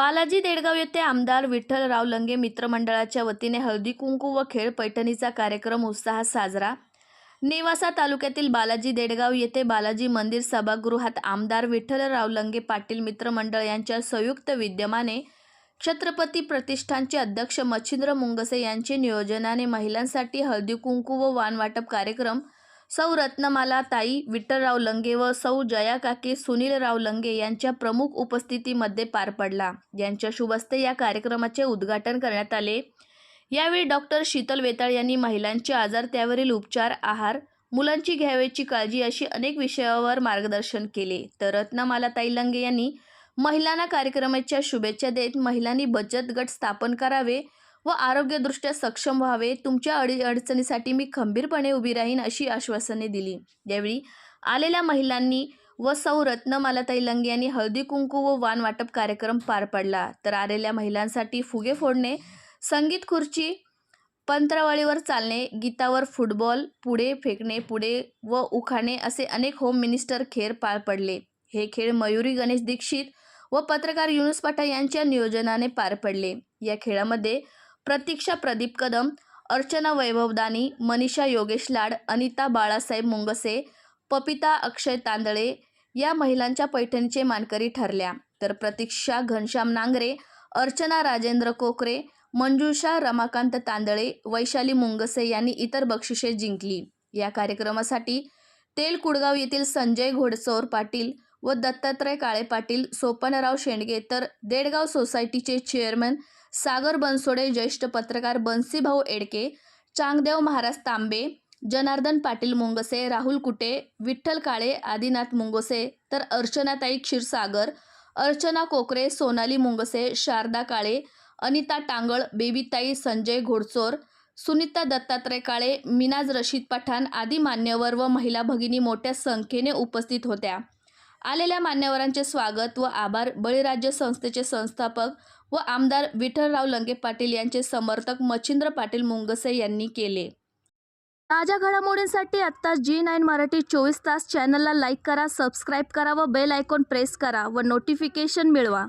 बालाजी देडगाव येथे आमदार विठ्ठलराव लंगे मित्रमंडळाच्या वतीने हळदी कुंकू व खेळ पैठणीचा कार्यक्रम उत्साहात साजरा. नेवासा तालुक्यातील बालाजी देडगाव येथे बालाजी मंदिर सभागृहात आमदार विठ्ठलराव लंगे पाटील मित्रमंडळ यांच्या संयुक्त विद्यमाने छत्रपती प्रतिष्ठानचे अध्यक्ष मच्छिंद्र मुंगसे यांचे नियोजनाने महिलांसाठी हळदी कुंकू व वानवाटप कार्यक्रम सौ रत्नमाला ताई विठ्ठलराव लंगे व सौ जया काके सुनीलराव लंगे यांच्या प्रमुख उपस्थितीमध्ये पार पडला. यांच्या शुभस्ते या कार्यक्रमाचे उद्घाटन करण्यात आले. यावेळी डॉक्टर शीतल वेताळ यांनी महिलांचे आजार त्यावरील उपचार आहार मुलांची घ्यावयाची काळजी अशी अनेक विषयावर मार्गदर्शन केले. तर रत्नमालाताई लंगे यांनी महिलांना कार्यक्रमाच्या शुभेच्छा देत महिलांनी बचत गट स्थापन करावे व आरोग्यदृष्ट्या सक्षम व्हावे तुमच्या अडी अडचणीसाठी मी खंबीरपणे उभी राहीन अशी आश्वासने दिली. यावेळी आलेल्या महिलांनी व सौ रत्नमालाताई लंगे यांनी हळदी कुंकू व वाण वाटप कार्यक्रम पार पडला. तर आलेल्या महिलांसाठी फुगे फोडणे संगीत खुर्ची पंत्रावळीवर चालणे गीतावर फुटबॉल पुढे फेकणे पुढे व उखाणे असे अनेक होम मिनिस्टर खेळ पार पडले. हे खेळ मयुरी गणेश दीक्षित व पत्रकार युनुस पाठा यांच्या नियोजनाने पार पडले. या खेळामध्ये प्रतीक्षा प्रदीप कदम अर्चना वैभवदानी मनीषा योगेश लाड अनिता बाळासाहेब मुंगसे पपिता अक्षय तांदळे या महिलांच्या पैठणीचे मानकरी ठरल्या. तर प्रतीक्षा घनश्याम नांगरे अर्चना राजेंद्र कोकरे मंजुषा रमाकांत तांदळे वैशाली मुंगसे यांनी इतर बक्षिसे जिंकली. या कार्यक्रमासाठी तेल कुडगाव येथील संजय घोडसौर पाटील व दत्तात्रय काळे पाटील सोपनराव शेंडगे तर देडगाव सोसायटीचे चेअरमन सागर बनसोडे ज्येष्ठ पत्रकार बन्सीभाऊ एडके चांगदेव महाराज तांबे जनार्दन पाटील मुंगसे राहुल कुटे विठ्ठल काळे आदिनाथ मुंगसे तर अर्चनाताई क्षीरसागर अर्चना कोकरे सोनाली मुंगसे शारदा काळे अनिता टांगळ बेबीताई संजय घोडचोर सुनीता दत्तात्रय काळे मिनाज रशीद पठाण आदी मान्यवर व महिला भगिनी मोठ्या संख्येने उपस्थित होत्या. आलेल्या मान्यवरांचे स्वागत व आभार बळीराज्य संस्थेचे संस्थापक व आमदार विठ्ठलराव लंगे पाटील यांचे समर्थक मच्छिंद्र पाटील मुंगसे यांनी केले. ताज्या घडामोडींसाठी आत्ता जी नाईन मराठी चोवीस तास चॅनलला लाईक करा सबस्क्राईब करा व बेल आयकॉन प्रेस करा व नोटिफिकेशन मिळवा.